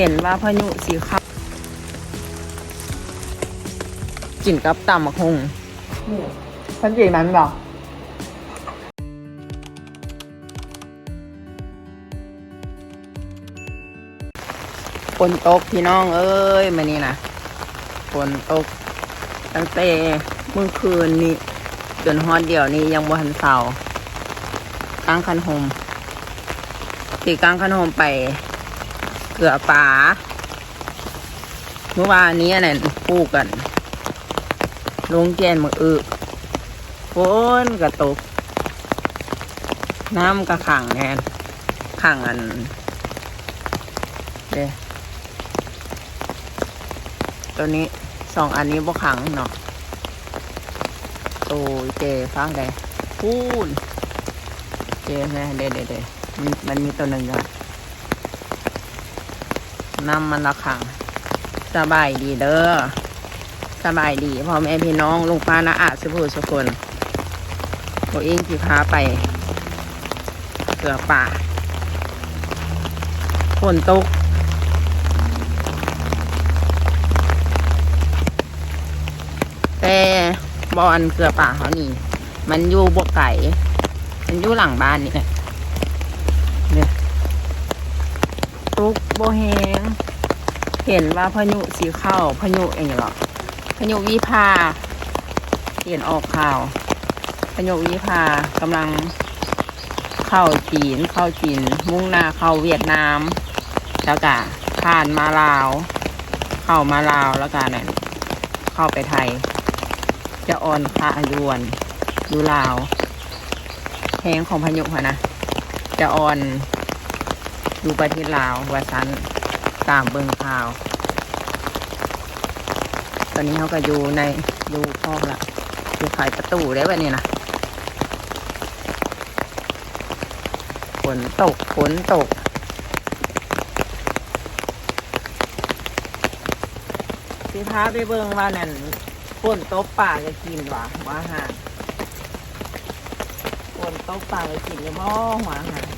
เห็นว่าพายุสีขาวกินกับตำมะฮงท่านจีมันบอกฝนตกพี่น้องเอ้ยมานี่นะฝนตกตั้งแต่เมื่อคืนนี้จนฮอดเดี๋ยวนี้ยังบ่ทันเศร้ากลางคันโฮมตีกลางคันโฮมไป เกลือป่าเมื่อวานนี้เนี่ยปลูกกัน ลงแกนมืออึฝนกระตก น้ำกระขังแนนขังอันเด้ตัวนี้สองอันนี้บ่ขังเนาะโอ้ยเจฟังได้พูนเจแม่เด้เด้เด้มันมันมีตัวหนึ่งอะ น้ำมันละขังสบายดีเด้อสบายดีพ่อแม่พี่น้องลุงป้านาอาสุภูสุคนตัวเองที่พาไปเกือป่าฝนตกแต่บอนเกลือป่าเขานี่ มันอยู่บกไก่มันอยู่หลังบ้านนี่แหละเนี่ยตก โบแหงเห็นว่าพายุสีเข้าพายุเองเหรอพายุวิภาเห็นออกข่าวพายุวิภากำลังเข้าจีนเข้าจีน มุ่งหน้าเข้าเวียดนามแล้วก็ผ่านมาลาว เข้ามาลาวแล้วก็นี่ยเข้าไปไทย จะอ่อนคาอยวนดูลาวแหงของพายุค่ะนะจะอ่อน ดูประเทศลาววาซันตามเบิงข่าว ตอนนี้เขาก็อยู่ในดูคอกละอยู่ขายประตูได้แบบนี้นะฝนตกฝนตกสิพาไปเบิงว่านั่นฝนตกป่าจะกินหวะหัวาหาฝนตกป่าจะกินหรือบ่หัวาหา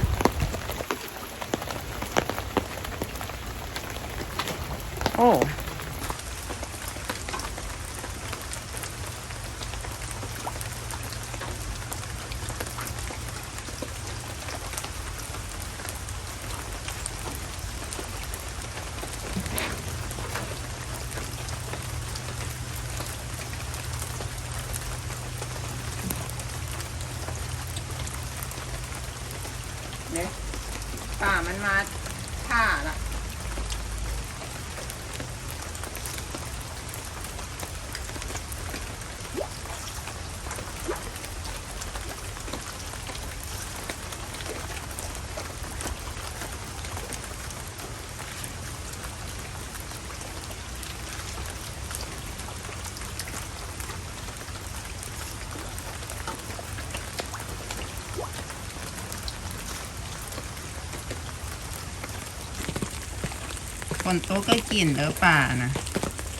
คนโตก็กินเด้อป่านะ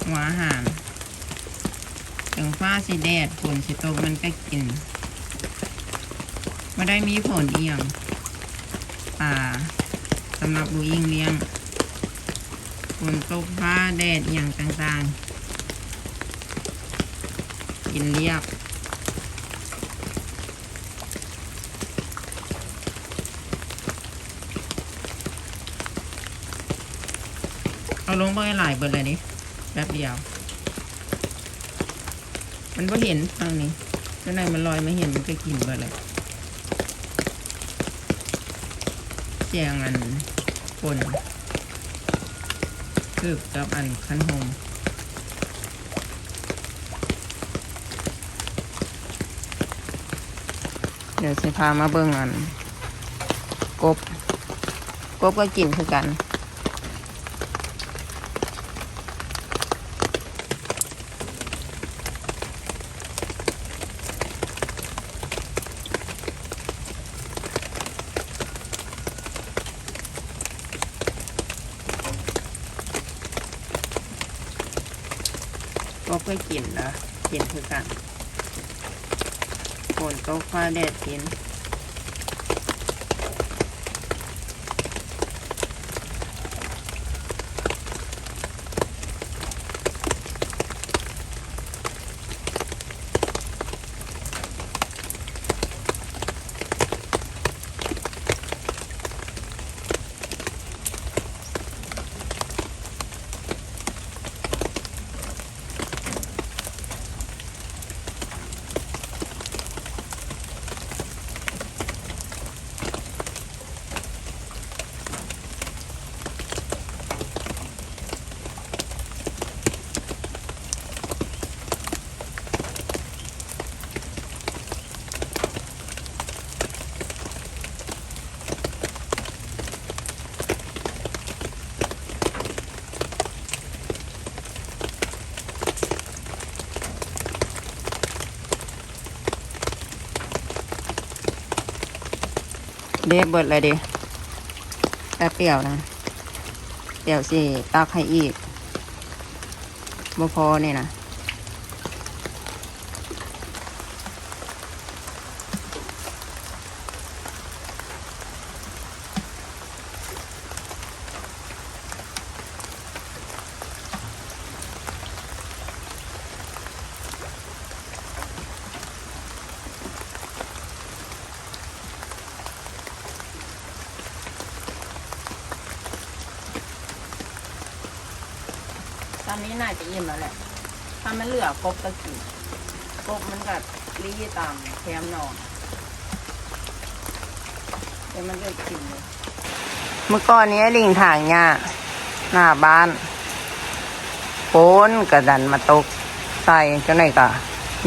หัวอาหารถึงฟ้าสีแดดฝนสีตกมันก็กินไม่ได้มีผลอีหยังป่าสำหรับบูอิงเลี้ยงฝนตกฟ้าแดดอย่างต่างๆ กินเรียบ เอาลงไปหลายเบิดเลยนี่แป๊บเดียว มันก็เห็นทางนี้ข้างในมันลอยไม่เห็นมันก็กินเบิดเลยแจงอันปนคือกับอันคันโฮมเดี๋ยวสิพามาเบิ่งอัน กบ กบก็กินคือกัน ก็เพื่อกินนะกินคือกันฝนตกฟ้าแดดกิน เด้เบิดเลยดิแป๊บเปรียวนะเปี๋ยวสิตักให้อีกบ่พอนี่นะ อนนี้น่าจะอิ่มแล้วแหละ ถ้ามันเหลือกบก็กินกบมันกัดรีตามแคมนอนเดี๋ยวมันจะกินเลยเมื่อก่อนนี้ลิงถ่างเนี่ยหน้าบ้านโป้นกระดันมาตกใส่เจ้าไหนก็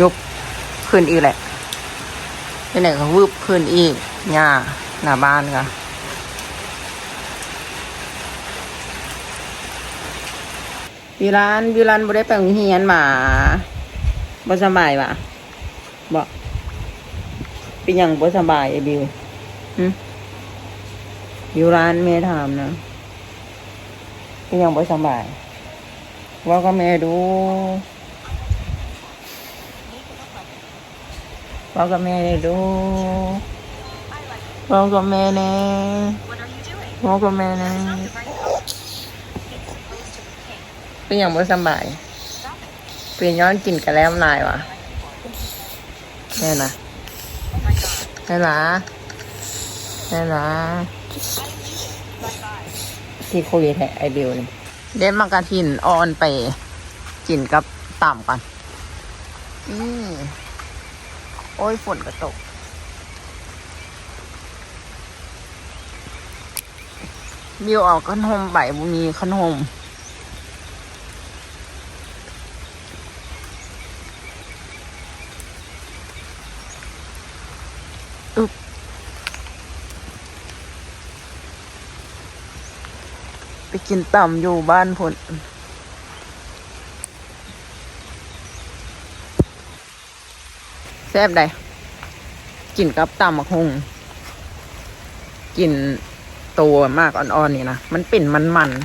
ยุบขึ้นอีกแหละเจ้าไหนก็วืบขึ้นอีกหญ้าหน้าบ้านก็ วิรันวิรันบ่ได้ไปโรงเรียนหมาบ่สบายว่ะบ่เป็นหยังบ่สบายไอ้บิวหึวิรันแม่ถามนะเป็นหยังบ่สบาย ว่าก็แม่ดู ว่าก็แม่ดูว่าก็แม่แน่เว่าก็แม่แน่็ย่างบ่สบายเป็นย้อนกินกระแลมลายวะแน่นะแน่ละแน่ละที่คุยแท้ไอเบลนี่เด็ดมากระทินออนไปกินกับต่ำกันอืมโอ้ยฝนก็ตกบิวออกขนมใบบุมีขนม ไปกินต่ำอยู่บ้านพนแซ่บได้กินกับต่ำมะฮงกินตัวมากอ่อนๆนี่นะ มันเป็นมันๆ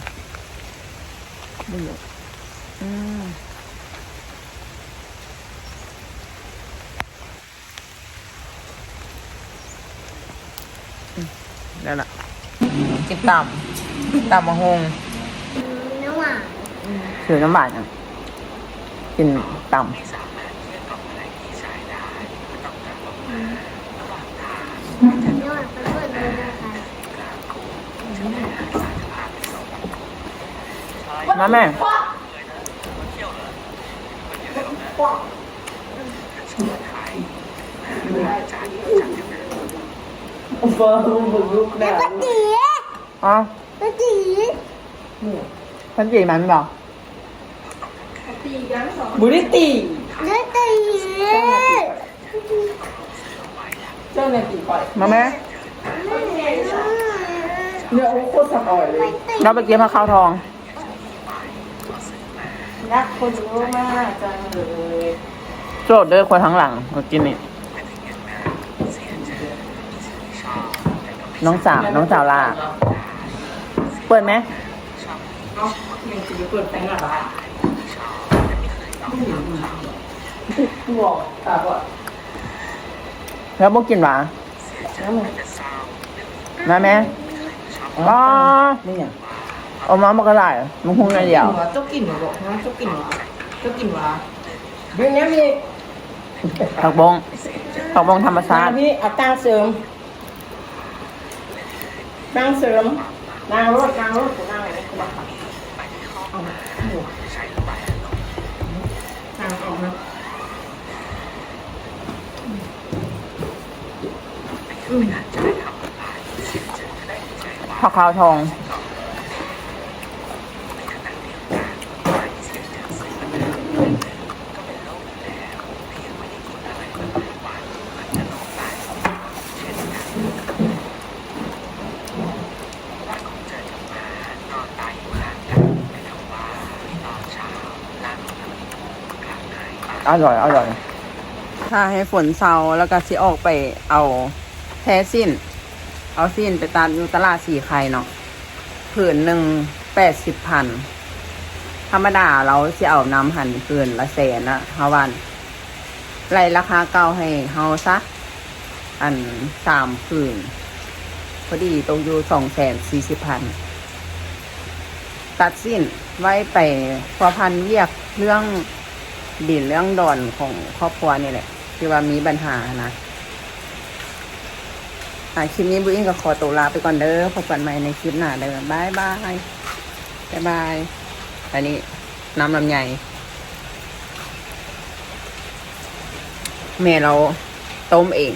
อืม นั่นแหละกินต่ำตามมะฮงน้ำหวานถือน้ำบาดอะกินต่น้ำหวานไปเปิดดูนะคะำมาแม่เฟิร์มบุกลุกแล้ป้าตีอ๋อป้าตีพันจีมันบอกบุริตีป้าตีเจ้าเนี่ยตีก่อยมาแม่เนี่ยโอ้โคตรสบายเลยเราไปเก็บมะขาวทองรักคนรู้มากจังเลยโจทย์ด้อคนทั้งหลังกินนี่ น้องสาวน้องสาวลา เปิดไหมบอกตาบอดแล้วบ่กินหวาแล้วมึงมาแม่ก็นี่ไงเอามามันก็ได้มันคงได้เดียวเจ้ากินเหรอบอกนะเจ้ากินเหรอเจ้ากินวะเรื่องนี้มีผักบงผักบงธรรมชามาติพี่เอาตั้งเสริม นางเสริม นางรถนางรถของนางอะไรนี่คุณบเอามาหมวกนางออกนะผักขาวทอง อร่อยอร่อยถ้าให้ฝนเซาแล้วก็สิออกไปเอาแท้สิ้น เอาสิ้นไปตามอยู่ตลาดสี่ไข่เนาะผืนหนึ่งแปดสิบพันธรรมดาเราสิเอาน้ำหั่นผืนละแสนนะฮาวันไล่ราคาเก่าให้เฮาซะอันสามผืนพอดีตรงอยู่สองแสนสี่สิบพันตัดสิ้นไว้ไปพัวพันเวียกเรื่อง ดินเรื่องดอนของครอบครัวนี่แหละ ที่ว่ามีปัญหานะอ่คลิปนี้บุ้งก็ขอตัวลาไปก่อนเด้อพบกันใหม่ในคลิปหน้าเด้อบายบายบายบายอันนี้น้ำลำไยแม่เราต้มเอง